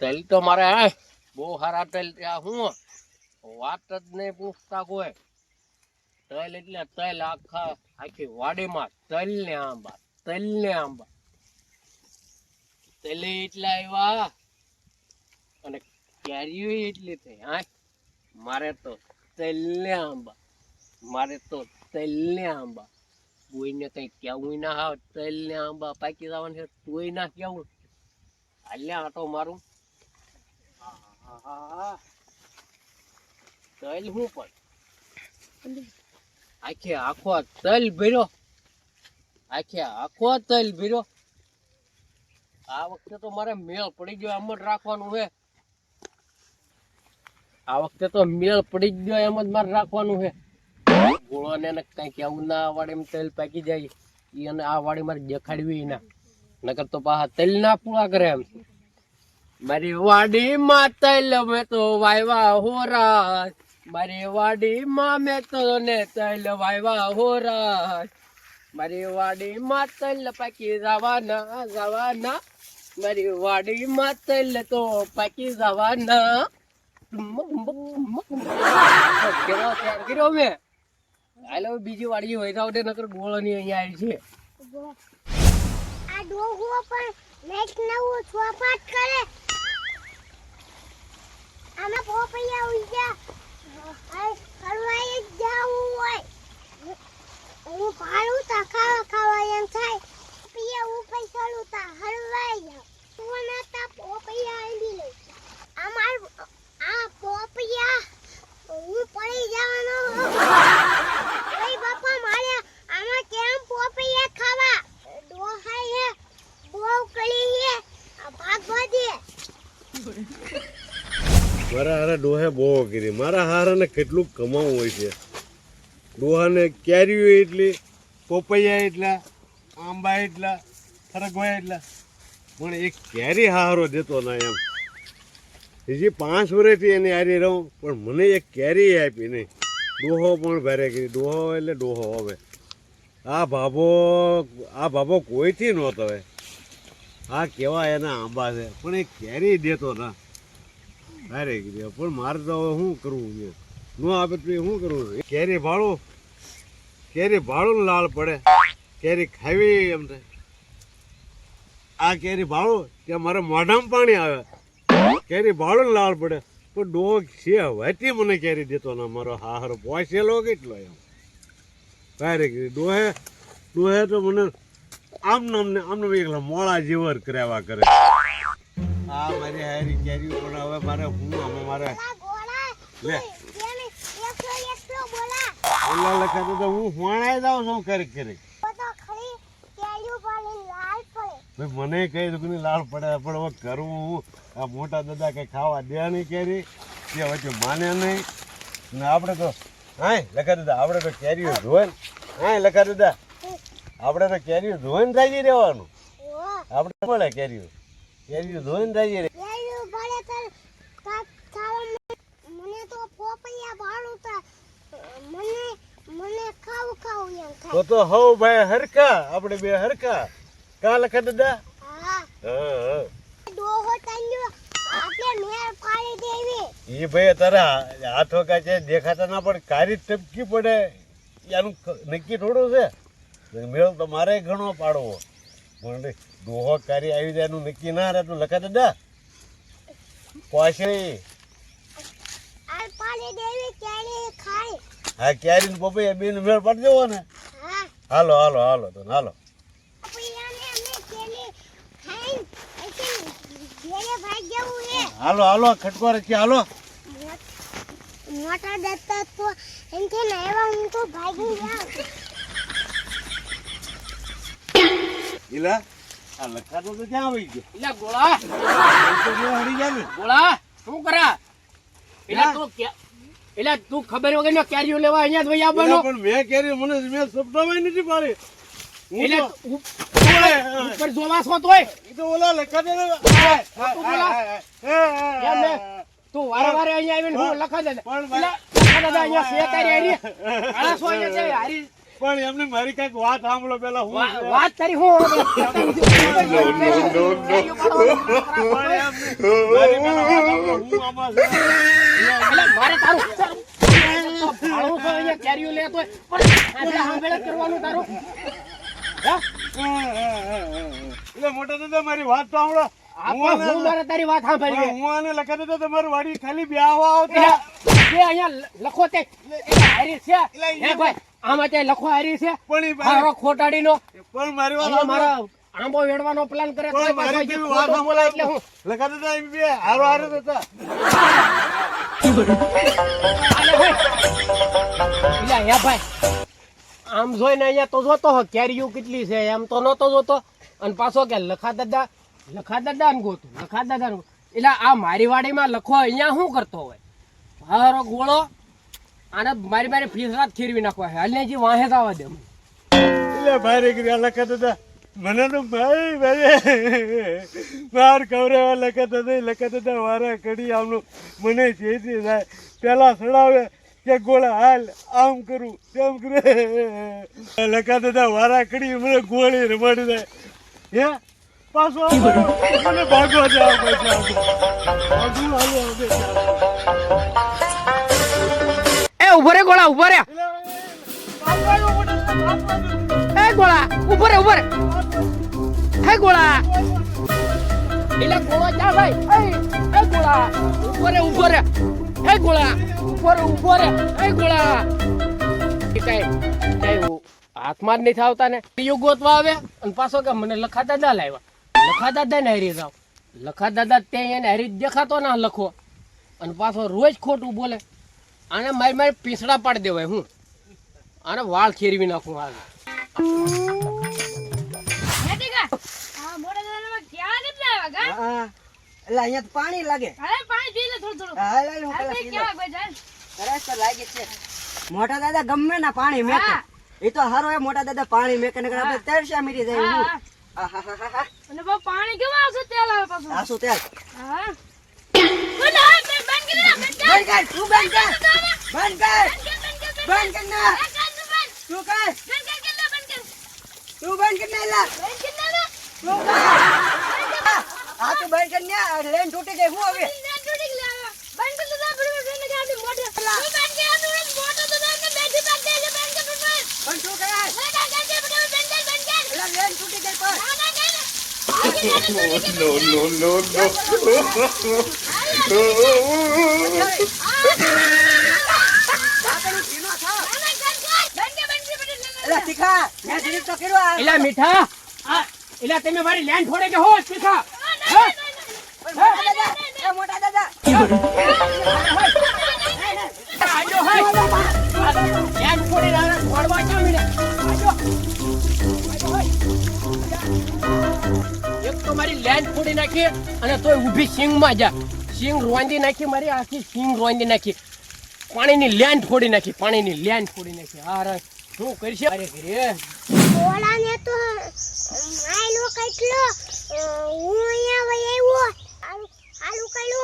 તલ તો મારે હે બહુ સારા તેલ ત્યાં હું? વાત જ નહીં પૂછતા કોઈ. તેલ એટલે તેલ આખા, આખી વાડીમાં તેલ ને આંબા, તેલ ને આંબા. તેલ એટલા આવ્યા અને કેરીઓ એટલી થઈ. હા, મારે તો તેલ ને આંબા, મારે તો તેલ ને આંબા. કોઈને કઈ કેવું ના આવે તલ ને આંબા પાકી જવાનું છે, તોય ના કેવું હાલ્યા આટો મારું. તલ હું પણ. આખે આખો તલ ભર્યો. આખે આખો તલ ભર્યો. આ વખતે તો મારે મેળ પડી ગયો, એમ જ રાખવાનું છે. આ વખતે તો મેળ પડી ગયો, એમ જ મારે રાખવાનું છે. ગોળો ને કઈ કેવું ના આ વાડીમાં તેલ પાકી જાય, ઈ અને આ વાડી મારે દેખાડવી ના. નકર તો પાછા તેલ ના પૂળા કરે એમ. મારી વાડી માં તેલ મેં તો વાયવા હોરા મારી વાડીમાં મેં તો ને તેલ વાયવા હોરા મારી વાડીમાં તેલ પાકી જવાના જવાના. મારી વાડીમાં તેલ તો પાકી જવાના. કેવા કર્યો મેં હાલો, બીજી વાડી હોય તો નકર ગોળની અહીંયા આવી છે. આ ડોગો પણ મેચ નવો છોપાટ કરે. આમાં પોપૈયા ઉઈ ગયા. ફરવાય જ જાવું હોય. હું ભાડું તા ખાવા ખાવા એમ થાય. પિયા હું ચડું તા હરવાય જાવ તું ના તા પોપૈયા આવી લઈ અમાર આ પોપૈયા હું પડી જવાનો ઓય બાપા મારે આમાં કેમ પોપૈયા ખાવા ડોહાઈ હે બહુ કળી હે આ ભાગવા દે મારા હારે ડોહે બહુ કરી. મારા હારાને કેટલું કમાવું હોય છે. ડોહાને કેરીઓ એટલી, પોપૈયા એટલા, આંબા એટલા ખરગવા એટલા. પણ એક કેરી હારો દેતો ના એમ. હજી પાંચ વર્ષથી એની હારી રહું, પણ મને એક કેરી આપી નહીં. ડોહો પણ ભારે કરી. ડોહો એટલે ડોહો હવે. આ ભાભો આ ભાભો કોઈથી નહોતો હવે. આ કેવા એના આંબા છે. પણ એ કેરી દેતો ના. ગયો પણ મારે તો શું કરવું છે? આપે તો શું કરવું કેરી ભાડું? કેરી ભાડું લાલ પડે? કેરી ખાવી એમ થાય. આ કેરી ભાડું? ત્યાં મારા મોઢામાં પાણી આવે. કેરી ભાડું લાલ પડે? પણ ડોગ છે, વાતી મને કેરી દેતો ને? મારો હારો પોસેલો કેટલો એમ. ભારે ગઈ ડોહે ડોહે તો મને આમ નામને આમ એકલા મોળા જેવર કરાવ્યા કરે. આ મારી હારી કેરી પણ હવે મારે હું અમે મારે લે. ઓલા લખા તો હું હોણાઈ જાઉં છું કરી કરી મને કઈ દુઃખની લાળ પડે પણ હવે કરવું હું. આ મોટા દાદા કઈ ખાવા દે નહીં કેરી. કે વચ્ચે માને નહીં. ને આપણે તો હા લખા દાદા આપણે તો કેરીઓ ધોવે ને હા લખા દાદા આપણે તો કેરીઓ ધોઈને રાજી રહેવાનું આપણે મળે કેરીઓ. કેરીઓ ધોઈને રાજી રહે કેલ્યુ પડે તો તા- ખાવા મને તો પોપૈયા ભાડું તા મને મને ખાવું ખાવું એમ થાય. તો હવ ભાઈ હરકા આપણે બે હરકા કા લખા દાદા? હા. હા હા. ડોહો તન્યો આપણે મેર પાડી દેવી. એ ભાઈ તારા હાથો છે દેખાતા ના પણ કારી ટપકી પડે. એનું નક્કી થોડું છે. મેળ તો મારે ઘણો પાડવો. પણ દોહો કારી આવી જાય એનું નક્કી ના રહે તું લખા દાદા કેરી હા ક્યારી પપૈયા બેન મેળ પાડી જવો ને હાલો હાલો હાલો તો હાલો. હાલો હાલો ખટકો રાખી હાલો. મોટા દત્તા તો એમ કે હું તો ભાગી જાઉં. ઈલા આ લખા તો ક્યાં આવી ગયો? એટલે ગોળા. હરી ગયા ગોળા શું કરા? એટલે તું એટલે તું ખબર વગર નો કેરીઓ લેવા અહીંયા ભાઈ આવવાનો? પણ મેં કેરી મને મેં સપનામાં નથી પાડી. એટલે ઉપર- જોવા છો તોય? ઈ તો ઓલા લખાતો તું બોલા. એમ તું વારે વારે અહીંયા આવીને હું લખા દે પણ લખા દાદા અહીંયા હારી. છે? હારી પણ એમને મારી કંઈક વાત સાંભળો પેલા હું વાત તારી હું મારી તારું ભાડું તો અહીંયા કેરીઓ લેતો કરવાનું તારું એટલે મોટા દાદા મારી વાત સાંભળો તારી વાત સાંભળી હું આને લખા તો તમારી વાડી ખાલી બ્યાવા આવતા અહીંયા લખો તે એ છે ભાઈ આમાં તે લખવા હારી છે. પણ ઈ મારો ખોટાડીનો. પણ મારી વાત મારા આંબો વેડવાનો પ્લાન કરે પણ મારી કેવી વાત બોલાય એટલે હું લખા દેતા એમ બે હારો હારો હોય એટલે હે ભાઈ આમ જોઈને અહીંયા તો જોતો હો કેરીઓ કેટલી છે એમ તો નતો જોતો. અને પાછો કે લખા દાદા લખા દાદા ને ગોતું લખા દાદા ને એટલે આ મારી વાડીમાં લખો અહીંયા શું કરતો હોય? હારો ગોળો આને મારી મારી ફીસ ફીસરાત ખીરવી નાખવા છે. હાલને જે વાહે જ આવવા દે એટલે ભાઈ કર્યા લખત હતા મને તો ભાઈ ભાઈ બાર કવરેવા લખત હતા લખત હતા વારા કડી આમનું મને ચેતી થાય. પેલા સડાવે કે ગોળા હાલ આમ કરું તેમ કરે. લખત હતા વારા કડી મને ગોળી રમાડી દે. હે? પાછો કરું, ભાગવા જાવ પછી આગળ હાલો હવે ઊભો રે ગોળા ઊભો રે. એ ગોળા ઊભો રે ઊભો રે. હે ગોળા. એટલે ગોળો જા ભાઈ? એ એ ગોળા ઊભો રે ઊભો રે. હે ગોળા ઊભો રે ઊભો રે. એ ગોળા. કે કઈ કઈ હાથમાં જ નહીં થાવતા ને. બીજું ગોતવા આવે અને પાછો કે મને લખા દાદા લાવ્યા. લખા દાદા ને હારી જાવ લખા દાદા તે એને હારી દેખાતો ના લખો. અને પાછો રોજ ખોટું બોલે. આને મારી મારી પીસડા પાડી દેવાય હું. અને વાળ ખેરવી નાખું હાલ. એટલે અહીંયા તો પાણી લાગે. મોટા દાદા ગમે ના પાણી મેકે. એ તો હારો એ મોટા દાદા પાણી મેકે ને આપણે તરસ્યા મીરી જાય હું. અને પાણી કેવું આવશે તેલ આવે પાછું? આવશું તેલ. હા. બંધ બંધ કરી દે, બંધ કર. બંધ કર તું બંધ કર બંધ કર બંધ કર ના તું કર તું બંધ કર ના લા તું કર આ તું બંધ કર ને આ લેન તૂટી જાય હું હવે પણ તું કર એટલે એલા મીઠા. એલા તમે મારી લેન્ડ છોડે કે હો પણ મોટા દાદા. એક તો મારી લેન્ડ ફોડી નાખી અને તોય ઊભી સિંગમાં જા. સિંગ રોંધી નાખી મારી આખી સિંગ રોંધી નાખી. પાણીની લેન ફોડી નાખી પાણીની લેન ફોડી નાખી. આ રે શું કરશે? અરે ઘરે. ઓલાને તો આયલો કેટલો હું અહીંયા વઈ આવ્યો. આલુ આલુ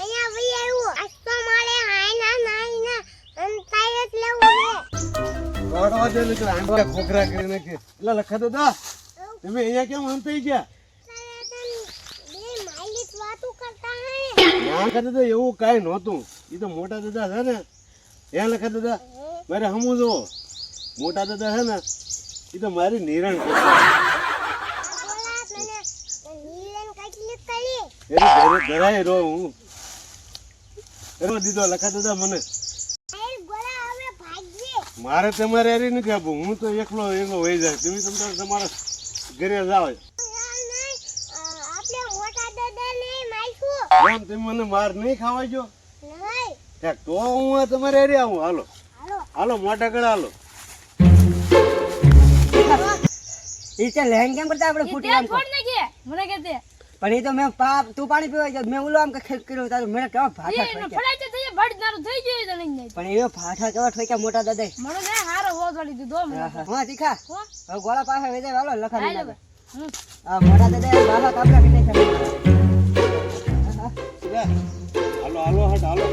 અહીંયા વઈ આવ્યો. આજ તો મારે હાયના નાઈના અંતાય જ લેવો છે. દોડવા દે ને ખોખરા કરી નાખી એટલે લખા દાદા તમે અહીંયા કેમ થઈ ગયા તારે તન બે માલિક વાતો કરતા હે ના લખા દાદા એવું કાંઈ નહોતું. એ તો મોટા દાદા છે ને એ લખા દાદા, મારે હમું જો મોટા દાદા છે ને એ તો મારી નિરણ ઘરાય રહો હું. એનો દીધો લખા દાદા મને. મારે તમારે હારી નથી હું તો એકલો એકલો વહી જાય તમે તમારા ઘરે જાઓ યાર નહીં અ, આપણે મોટા દાદાને આમ તમે મને માર નહીં ખાવા જો? તો હું તમારે હારી આવું. હાલો. હાલો. હાલો મોટા ગળા હાલો. ઈ તે લેન કેમ કરતા આપણે ફૂટી આમ છોડ નાખીએ મને કે તે. પણ ઈ તો મેં પાપ તું પાણી પીવા ગયો મેં ઓલો આમ કે ખેલ કર્યો તારું. મેં કેવા થઈ નારું થઈ ગયું નહીં પણ ભાઠા કેવા ઠોક્યા મોટા દાદા? મને ને હારો વાળી દીધો મને હા તીખા. હો? હવે ગોળા પાસે વેદે વાલો નાખે આ મોટા દાદા બાબા કાપડા લે, હાલો હાલો હટ હાલો.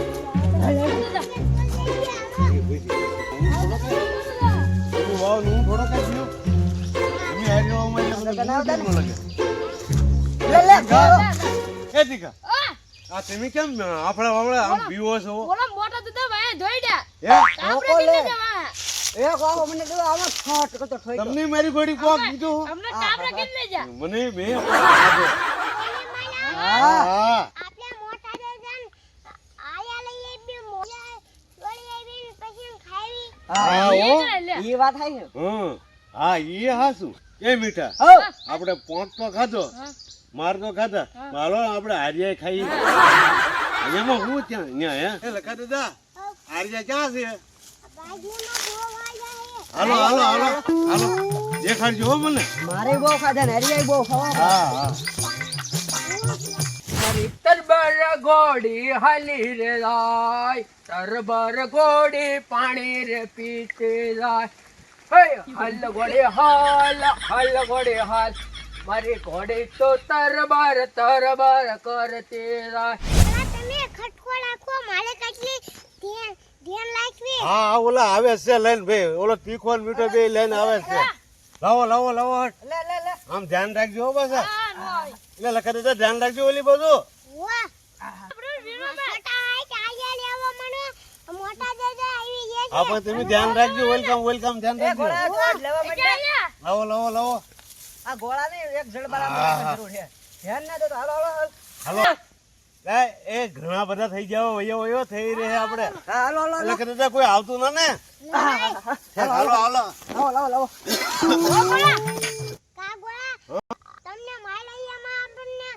હું તમે કેમ આપણે વાવડે આમ બીવો છો ઓલા મોટા તો ભાઈ ધોઈ દે હે ધોકો લે એ ગોળો મને દો આમાં છોટ કરતો દો. તમને મારી ઘોડી કોક દીધું જા મને મેં હા હા આપણે મોટા દેજન આયા લઈએ બે મોયા વળી આવી પછી ખાવી હા ઓ ઈ વાત હા. એ હાસું. એ મીઠા. આપણે પોંચ તો ખાધો. માર તો ખાધા. હાલો આપણે હારિયા ખાઈ. એમાં હું ત્યાં અહીંયા હે? એ લખા દાદા હારિયા ક્યાં છે? હાલો હાલો હાલો. હાલો. દેખાડજો હો મને. મારે બહુ ખાધા ને હરિયા બહુ ખાવા હા હા. ઘોડી હાલી રે જાય તરબર ઘોડી પાણી રે પીતે જાય હે હલ ઘોડે હાલ હલ ઘોડે હાલ. મારી ઘોડી તો તરબર તરબર કરતી જાય તમે ખટકો રાખો મારે કેટલી ધ્યાન ધ્યાન રાખવી. હા ઓલા આવે છે લઈને ભાઈ. ઓલો તીખો મીઠો બે લઈને આવે છે. લાવો લાવો લાવો. આમ ધ્યાન રાખજો બસ એટલે લખે ધ્યાન રાખજો ઓલી બધું વાહ મોટા આય કે આયા લેવા મને મોટા દાદા આવી ગયા હા પણ તમે ધ્યાન રાખજો વેલકમ વેલકમ ધ્યાન રાખજો લેવા. લાવો લાવો. આ ગોળા ને એક મારવાની જરૂર છે. ધ્યાન ના દો તો હાલો હાલો હાલો. હાલો. એ એ ઘણા બધા થઈ જાવ વયો વયો થઈ રહે આપણે. હા હાલો હાલો હાલો. એટલે દાદા કોઈ આવતું ના ને? હાલો હાલો લાવો લાવો લાવો કા ગોળા તમને માલૈયામાં આપણને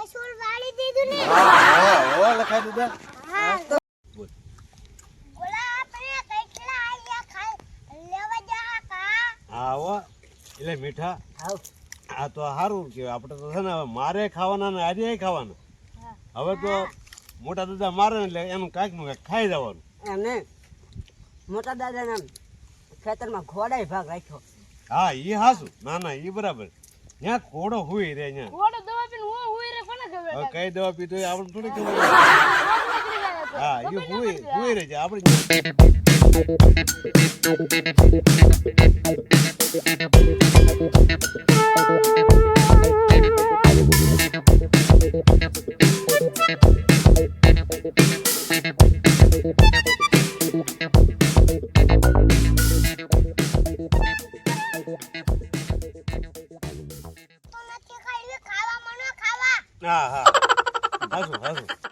વસૂલ વાળી દીધું ને. હા હો લખા દાદા હા. ગોળા આપણે કેટલા આયા ખાઈ. લેવા જા કા? હા એટલે મીઠા. આવ. આ તો સારું કે આપણે તો છે ને હવે મારે ખાવાના ને આજે ખાવાના. હવે તો મોટા દાદા મારે એટલે એનું કાંઈકનું કાંઈક ખાઈ જવાનું. અને મોટા દાદાના ખેતરમાં ઘોડાય ભાગ રાખ્યો. હા એ હાસું ના ના એ બરાબર. ત્યાં ઘોડો હોય રે ત્યાં ઓડો દવા પીને હું હુઈ રે કોને ખબર હવે કઈ દવા પીધો એ આપણે થોડી ખબર હા એ હુઈ હુઈ રહે છે આપણે તો